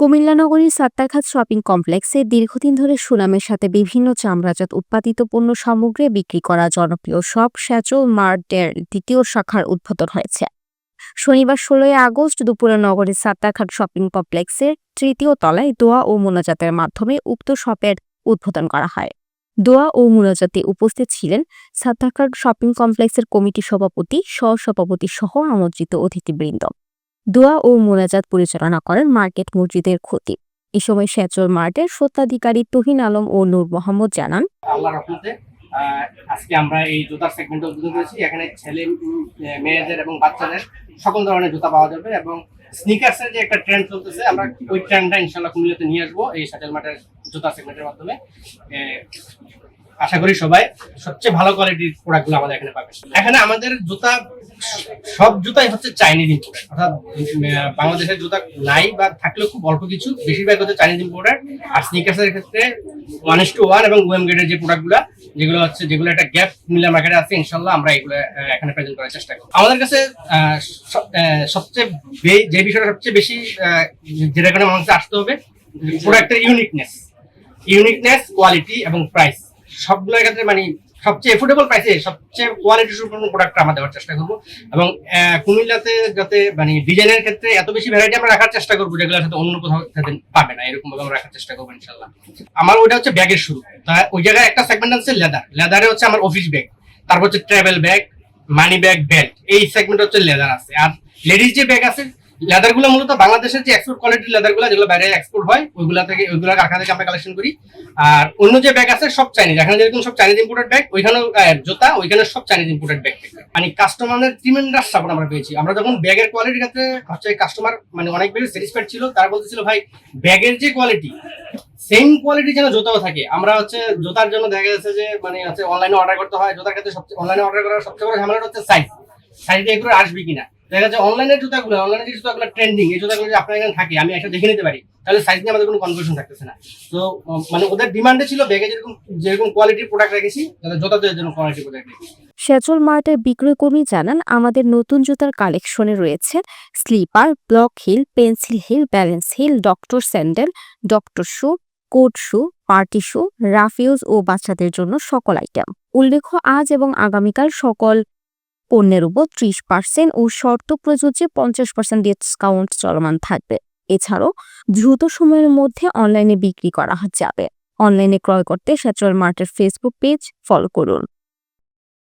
কুমিল্লা নগরীর সাত্তারখাত শপিং কমপ্লেক্সে দীর্ঘদিন ধরে সুনামের সাথে বিভিন্ন চামড়াজাত উৎপাদিত পণ্য সামগ্রী বিক্রি করা জনপ্রিয় শপ স্যাচল মার্টের দ্বিতীয় শাখার উদ্বোধন হয়েছে। শনিবার ষোলোই আগস্ট দুপুরে নগরীর সাত্তারখাট শপিং কমপ্লেক্সের তৃতীয় তলায় দোয়া ও মোনাজাতের মাধ্যমে উক্ত শপের উদ্বোধন করা হয়। দোয়া ও মোনাজাতে উপস্থিত ছিলেন সাত্তারখাট শপিং কমপ্লেক্সের কমিটি সভাপতি, সহসভাপতি সহ আমন্ত্রিত অতিথিবৃন্দ। দোয়া ও মোনাজাত পরিচালনা করেন মার্কেট মসজিদের খতিব। এ সময় সেচর মার্টের স্বত্বাধিকারী তুহিন আলম ও নূর মোহাম্মদ জানান আজকে আমরা এই জুতার সেগমেন্ট উদ্বোধন করেছি এখানে ছেলে মেয়েদের এবং বাচ্চাদের সকল ধরনের জুতা পাওয়া যাবে এবং স্নিকার্সের যে একটা ট্রেন্ড চলতেছে, আমরা ওই ট্রেন্ডটা ইনশাল্লাহ কুমিল্লাতে নিয়ে আসব এই সাটেল মাঠের জুতা সেগমেন্টের মাধ্যমে। আশা করি সবাই সবচেয়ে ভালো কোয়ালিটির প্রোডাক্টগুলো আমাদের এখানে পাবে। এখানে আমাদের জুতা সব জুতাই হচ্ছে চাইনিজ ইম্পোর্টেড অর্থাৎ বাংলাদেশের জুতা নাই বা থাকলেও খুব অল্প কিছু। বেশিরভাগ হচ্ছে চাইনিজ ইম্পোর্টেড আর স্নিকার্সের ক্ষেত্রে ওয়ান ইস টু ওয়ান এবং ওয়েম গ্রেডের যে প্রোডাক্টগুলো যেগুলো হচ্ছে, যেগুলো একটা গ্যাপ মিলার মার্কেটে আছে ইনশাল্লাহ আমরা এগুলো এখানে প্রেজেন্ট করার চেষ্টা করব। আমাদের কাছে সবচেয়ে যে বিষয়টা সবচেয়ে বেশি যেটা কারণে মানুষের আসতে হবে প্রোডাক্টের ইউনিকনেস ইউনিকনেস কোয়ালিটি এবং প্রাইস সবগুলোর ক্ষেত্রে মানে সবচেয়ে এফোর্ডেবল প্রাইসে সবচেয়ে কোয়ালিটি সম্পন্ন প্রোডাক্ট আমরা দেওয়ার চেষ্টা করব। এবং কুমিল্লাতে যাতে মানে ডিজাইনের ক্ষেত্রে এত বেশি ভ্যারাইটি আমরা রাখার চেষ্টা করব যেগুলো সাথে অন্য কোথাও যাতে পাবে না এরকম ভাবে আমরা রাখার চেষ্টা করব ইনশাল্লাহ আমার ওইটা হচ্ছে ব্যাগের শুরু। তা, ওই জায়গায় একটা সেগমেন্ট আছে লেদার লেদারে হচ্ছে আমার অফিস ব্যাগ তারপর হচ্ছে travel bag money bag belt এই সেগমেন্ট হচ্ছে লেদার আছে। আর লেডিস যে ব্যাগ আছে লেদারগুলো মূলত বাংলাদেশের যে এক্সপোর্ট কোয়ালিটির লেদারগুলো যেগুলো বাইরে এক্সপোর্ট হয়, ওইগুলা থেকে ওইগুলা কারখানা থেকে আমরা কালেকশন করি। আর অন্য যে ব্যাগ আছে, সব চাইনিজ এখানে যেরকম সব চাইনিজ ইম্পোর্টেড ব্যাগ ওইখানেও জুতা, ওইখানে সব চাইনিজ ইম্পোর্টেড ব্যাগ মানে কাস্টমারের ট্রিমেন্ডাস সাপোর্ট আমরা পেয়েছি। আমরা যখন ব্যাগের কোয়ালিটির ক্ষেত্রে হচ্ছে কাস্টমার মানে অনেক বেশি স্যাটিসফাইড ছিল, তারা বলতেছিল, ভাই ব্যাগের যে কোয়ালিটি সেম কোয়ালিটি যেন জুতাও থাকে। আমরা হচ্ছে জুতার জন্য দেখা যাচ্ছে যে মানে হচ্ছে অনলাইনে অর্ডার করতে হয়। জুতার ক্ষেত্রে সবচেয়ে অনলাইনে অর্ডার করার সবচেয়ে বড় ঝামেলাটা হচ্ছে সাইজ সাইজ এগুলো আসবে কিনা? দেখা জুতাগুলো অনলাইনে যে জুতাগুলো ট্রেন্ডিং এই জুতাগুলো যদি আপনার এখানে থাকে, আমি একটা দেখে নিতে পারি, তাহলে সাইজ নিয়ে আমাদের কোনো কনফিউশন থাকতেছে না। তো মানে ওদের ডিমান্ডে ছিল ব্যাগে যেরকম যেরকম কোয়ালিটির প্রোডাক্ট রেখেছি, তাহলে জন্য কোয়ালিটি প্রোডাক্ট রেখেছি। সেচল মার্টের বিক্রয়কর্মী জানান, আমাদের নতুন জুতার কালেকশনে রয়েছে slipper block heel pencil heel balance heel doctor sandal doctor shoe court shoe party shoe রাফিউজ ও বাচ্চাদের জন্য সকল আইটেম উল্লেখ্য, আজ এবং আগামীকাল সকল পণ্যের উপর ত্রিশ পার্সেন্ট ও শর্ত প্রযোজ্যে পঞ্চাশ পার্সেন্ট ডিসকাউন্ট চলমান থাকবে। এছাড়াও দ্রুত সময়ের মধ্যে অনলাইনে বিক্রি করা যাবে। অনলাইনে ক্রয় করতে সেচল মার্টের ফেসবুক পেজ ফলো করুন।